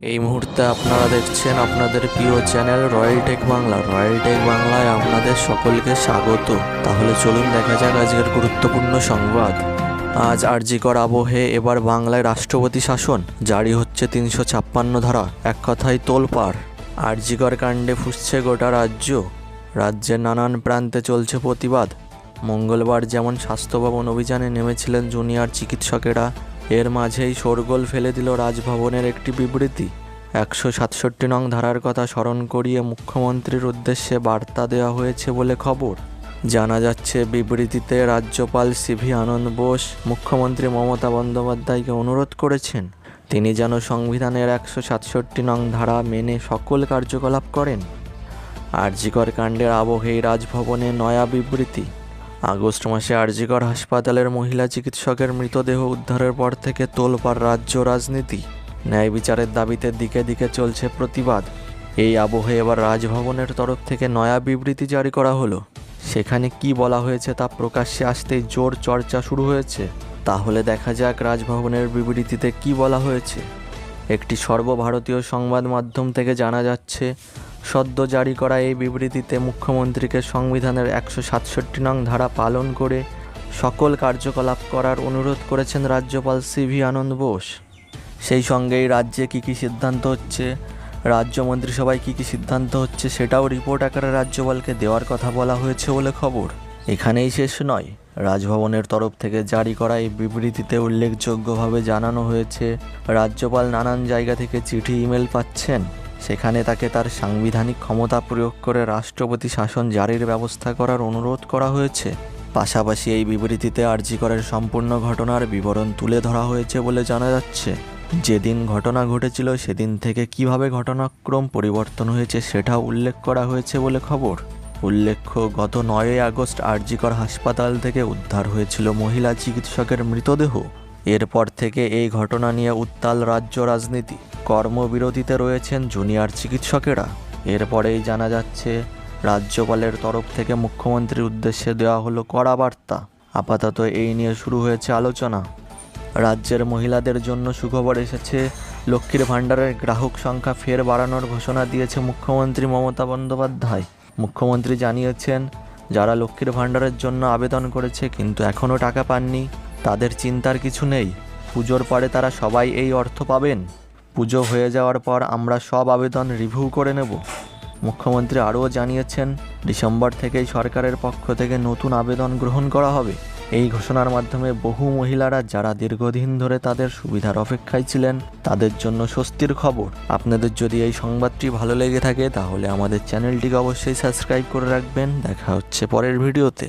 এই মুহূর্তে আপনারা দেখছেন আপনাদের প্রিয় channel Royal Tech Bangla. Royal Tech বাংলায় আপনাদের সকলকে স্বাগত। তাহলে চলুন দেখা যাক আজকের গুরুত্বপূর্ণ সংবাদ। আজ আরজিকর আবহে এবার বাংলায় রাষ্ট্রপতি শাসন, জারি হচ্ছে তিনশো ছাপ্পান্ন ধারা, এক কথায় তোলপাড়। আরজিকর কাণ্ডে ফুসছে গোটা রাজ্য। রাজ্যের নানান প্রান্তে চলছে প্রতিবাদ। মঙ্গলবার যেমন স্বাস্থ্য ভবন অভিযানে নেমেছিলেন জুনিয়র চিকিৎসকেরা এর মাঝেই শোরগোল ফেলে দিল রাজভবনের একটি বিবৃতি। একশো সাতষট্টি নং ধারার কথা স্মরণ করিয়ে মুখ্যমন্ত্রীর উদ্দেশ্যে বার্তা দেওয়া হয়েছে বলে খবর। জানা যাচ্ছে, বিবৃতিতে রাজ্যপাল সিভি আনন্দ বোস, মুখ্যমন্ত্রী মমতা বন্দ্যোপাধ্যায়কে অনুরোধ করেছেন। তিনি যেন সংবিধানের একশো সাতষট্টি নং ধারা মেনে সকল কার্যকলাপ করেন। আরজিকর কাণ্ডের আবহেই রাজভবনে নয়া বিবৃতি। আগস্ট মাসে আরজিকর হাসপাতালের মহিলা চিকিৎসকের মৃতদেহ উদ্ধারের পর থেকে তোলপাড় রাজ্য রাজনীতি। ন্যায় বিচারের দাবিতে দিকে দিকে চলছে প্রতিবাদ। এই আবহে এবার রাজভবনের তরফ থেকে নয়া বিবৃতি জারি করা হলো। সেখানে কি বলা হয়েছে তা প্রকাশ্যে আসতেই জোর চর্চা শুরু হয়েছে। তাহলে দেখা যাক রাজভবনের বিবৃতিতে কি বলা হয়েছে। একটি সর্বভারতীয় সংবাদ মাধ্যম থেকে জানা যাচ্ছে সদ্য জারি করা এই বিবৃতিতে মুখ্যমন্ত্রীকে সংবিধানের একশো সাতষট্টি নং ধারা পালন করে সকল কার্যকলাপ করার অনুরোধ করেছেন রাজ্যপাল সিভি আনন্দ বোস। সেই সঙ্গেই রাজ্যে কী কী সিদ্ধান্ত হচ্ছে, রাজ্য মন্ত্রিসভায় কী কী সিদ্ধান্ত হচ্ছে সেটাও রিপোর্ট আকারে রাজ্যপালকে দেওয়ার কথা বলা হয়েছে বলে খবর। এখানেই শেষ নয়। রাজভবনের তরফ থেকে জারি করা এই বিবৃতিতে উল্লেখযোগ্যভাবে জানানো হয়েছে, রাজ্যপাল নানান জায়গা থেকে চিঠি, ইমেল পাচ্ছেন। সেখানে তাকে তার সাংবিধানিক ক্ষমতা প্রয়োগ করে রাষ্ট্রপতি শাসন জারির ব্যবস্থা করার অনুরোধ করা হয়েছে। পাশাপাশি এই বিবৃতিতে আরজিকরের সম্পূর্ণ ঘটনার বিবরণ তুলে ধরা হয়েছে বলে জানা যাচ্ছে। যেদিন ঘটনা ঘটেছিল, সেদিন থেকে কীভাবে ঘটনাক্রম পরিবর্তন হয়েছে সেটাও উল্লেখ করা হয়েছে বলে খবর। উল্লেখ্য, গত নয়ই আগস্ট আরজিকর হাসপাতাল থেকে উদ্ধার হয়েছিল মহিলা চিকিৎসকের মৃতদেহ। এরপর থেকে এই ঘটনা নিয়ে উত্তাল রাজ্য রাজনীতি। কর্মবিরতিতে রয়েছেন জুনিয়র চিকিৎসকেরা। এরপরেই জানা যাচ্ছে, রাজ্যপালের তরফ থেকে মুখ্যমন্ত্রীর উদ্দেশ্যে দেওয়া হলো কড়া বার্তা। আপাতত এই নিয়ে শুরু হয়েছে আলোচনা। রাজ্যের মহিলাদের জন্য সুখবর এসেছে, লক্ষ্মীর ভাণ্ডারের গ্রাহক সংখ্যা ফের বাড়ানোর ঘোষণা দিয়েছে মুখ্যমন্ত্রী মমতা বন্দ্যোপাধ্যায়। মুখ্যমন্ত্রী জানিয়েছেন, যারা লক্ষ্মীর ভাণ্ডারের জন্য আবেদন করেছে কিন্তু এখনও টাকা পাননি তাদের চিন্তার কিছু নেই। পুজোর পরে তারা সবাই এই অর্থ পাবেন। পুজো হয়ে যাওয়ার পর আমরা সব আবেদন রিভিউ করে নেব। মুখ্যমন্ত্রী আরও জানিয়েছেন, ডিসেম্বর থেকেই সরকারের পক্ষ থেকে নতুন আবেদন গ্রহণ করা হবে। এই ঘোষণার মাধ্যমে বহু মহিলারা যারা দীর্ঘদিন ধরে তাদের সুবিধার অপেক্ষায় ছিলেন, তাদের জন্য স্বস্তির খবর। আপনাদের যদি এই সংবাদটি ভালো লেগে থাকে, তাহলে আমাদের চ্যানেলটিকে অবশ্যই সাবস্ক্রাইব করে রাখবেন। দেখা হচ্ছে পরের ভিডিওতে।